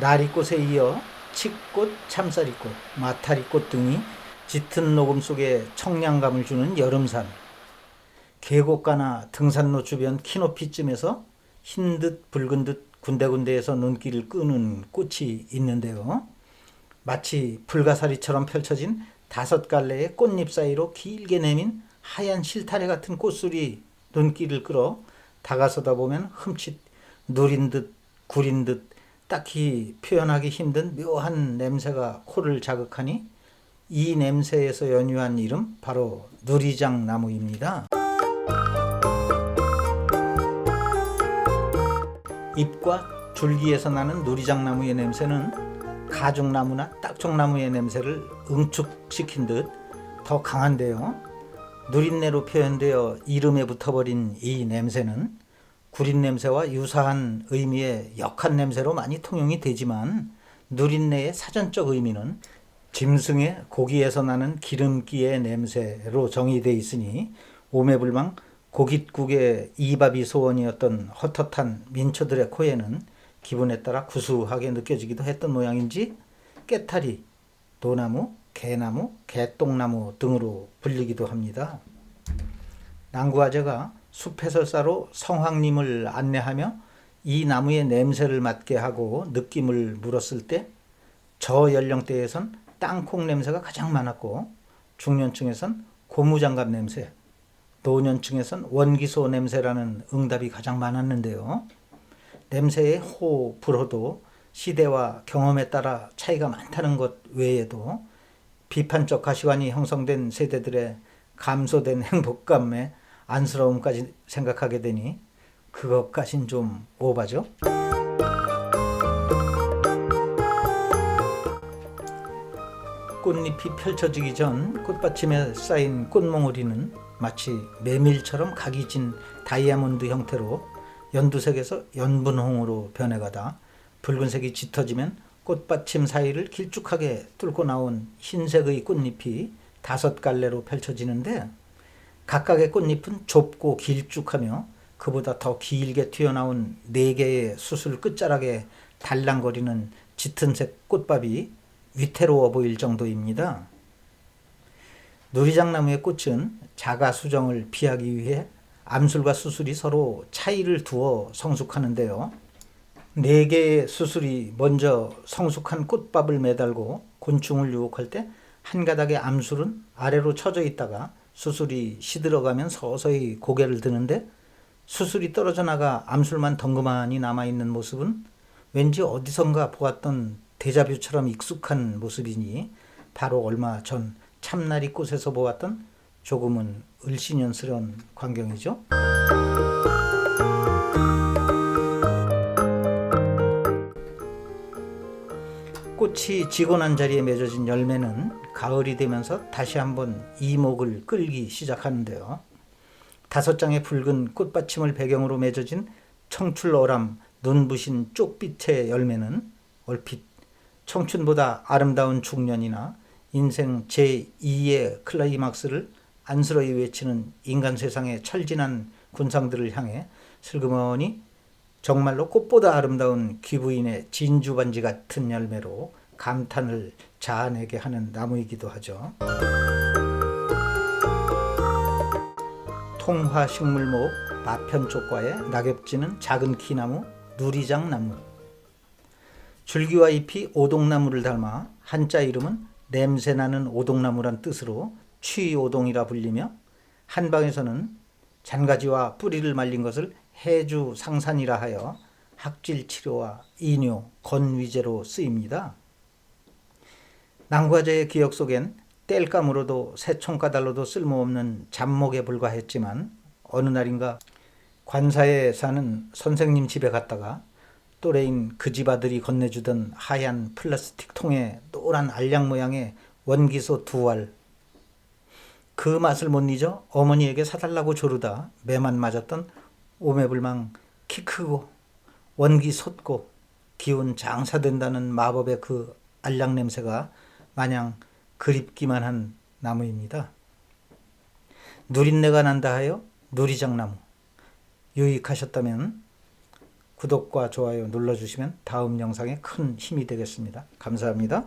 나리꽃에 이어 칡꽃, 참사리꽃, 마타리꽃 등이 짙은 녹음 속에 청량감을 주는 여름산. 계곡가나 등산로 주변 키높이쯤에서 흰 듯 붉은 듯 군데군데에서 눈길을 끄는 꽃이 있는데요. 마치 불가사리처럼 펼쳐진 다섯 갈래의 꽃잎 사이로 길게 내민 하얀 실타래 같은 꽃술이 눈길을 끌어 다가서다 보면 흠칫 누린 듯 구린 듯 딱히 표현하기 힘든 묘한 냄새가 코를 자극하니 이 냄새에서 연유한 이름 바로 누리장 나무입니다. 잎과 줄기에서 나는 누리장 나무의 냄새는 가죽나무나 딱종나무의 냄새를 응축시킨 듯 더 강한데요. 누린내로 표현되어 이름에 붙어버린 이 냄새는 구린 냄새와 유사한 의미의 역한 냄새로 많이 통용이 되지만 누린내의 사전적 의미는 짐승의 고기에서 나는 기름기의 냄새로 정의되어 있으니 오매불망 고깃국의 이밥이 소원이었던 헛헛한 민초들의 코에는 기분에 따라 구수하게 느껴지기도 했던 모양인지 깨타리, 도나무, 개나무, 개똥나무 등으로 불리기도 합니다. 난구아재가 숲해설사로 성황님을 안내하며 이 나무의 냄새를 맡게 하고 느낌을 물었을 때 저 연령대에선 땅콩 냄새가 가장 많았고 중년층에선 고무장갑 냄새, 노년층에선 원기소 냄새라는 응답이 가장 많았는데요. 냄새의 호, 불호도 시대와 경험에 따라 차이가 많다는 것 외에도 비판적 가시관이 형성된 세대들의 감소된 행복감에 안쓰러움까지 생각하게 되니 그것까진 좀 오바죠. 꽃잎이 펼쳐지기 전 꽃받침에 쌓인 꽃몽우리는 마치 메밀처럼 각이 진 다이아몬드 형태로 연두색에서 연분홍으로 변해가다 붉은색이 짙어지면 꽃받침 사이를 길쭉하게 뚫고 나온 흰색의 꽃잎이 다섯 갈래로 펼쳐지는데 각각의 꽃잎은 좁고 길쭉하며 그보다 더 길게 튀어나온 네 개의 수술 끝자락에 달랑거리는 짙은색 꽃밥이 위태로워 보일 정도입니다. 누리장나무의 꽃은 자가 수정을 피하기 위해 암술과 수술이 서로 차이를 두어 성숙하는데요. 네 개의 수술이 먼저 성숙한 꽃밥을 매달고 곤충을 유혹할 때 한 가닥의 암술은 아래로 쳐져 있다가 수술이 시들어가면 서서히 고개를 드는데 수술이 떨어져 나가 암술만 덩그마니 남아있는 모습은 왠지 어디선가 보았던 데자뷰처럼 익숙한 모습이니 바로 얼마 전 참나리 꽃에서 보았던 조금은 을씨년스러운 광경이죠. 꽃이 지고 난 자리에 맺어진 열매는 가을이 되면서 다시 한번 이목을 끌기 시작하는데요. 다섯 장의 붉은 꽃받침을 배경으로 맺어진 청출어람 눈부신 쪽빛의 열매는 얼핏 청춘보다 아름다운 중년이나 인생 제2의 클라이막스를 안쓰러이 외치는 인간 세상의 철진한 군상들을 향해 슬그머니 정말로 꽃보다 아름다운 귀부인의 진주 반지 같은 열매로 감탄을 자아내게 하는 나무이기도 하죠. 통화식물목 나편쪽과의 낙엽지는 작은 키나무 누리장나무 줄기와 잎이 오동나무를 닮아 한자 이름은 냄새나는 오동나무란 뜻으로 취오동이라 불리며 한방에서는 잔가지와 뿌리를 말린 것을 해주 상산이라 하여 학질 치료와 이뇨, 건위제로 쓰입니다. 난과제의 기억 속엔 땔감으로도 새총가달로도 쓸모없는 잡목에 불과했지만 어느 날인가 관사에 사는 선생님 집에 갔다가 또래인 그 집 아들이 건네주던 하얀 플라스틱 통에 노란 알약 모양의 원기소 두 알. 그 맛을 못 잊어 어머니에게 사달라고 조르다 매만 맞았던 오매불망 키 크고 원기 솟고 기운 장사된다는 마법의 그 알약 냄새가 마냥 그립기만 한 나무입니다. 누린내가 난다 하여 누리장나무 유익하셨다면 구독과 좋아요 눌러주시면 다음 영상에 큰 힘이 되겠습니다. 감사합니다.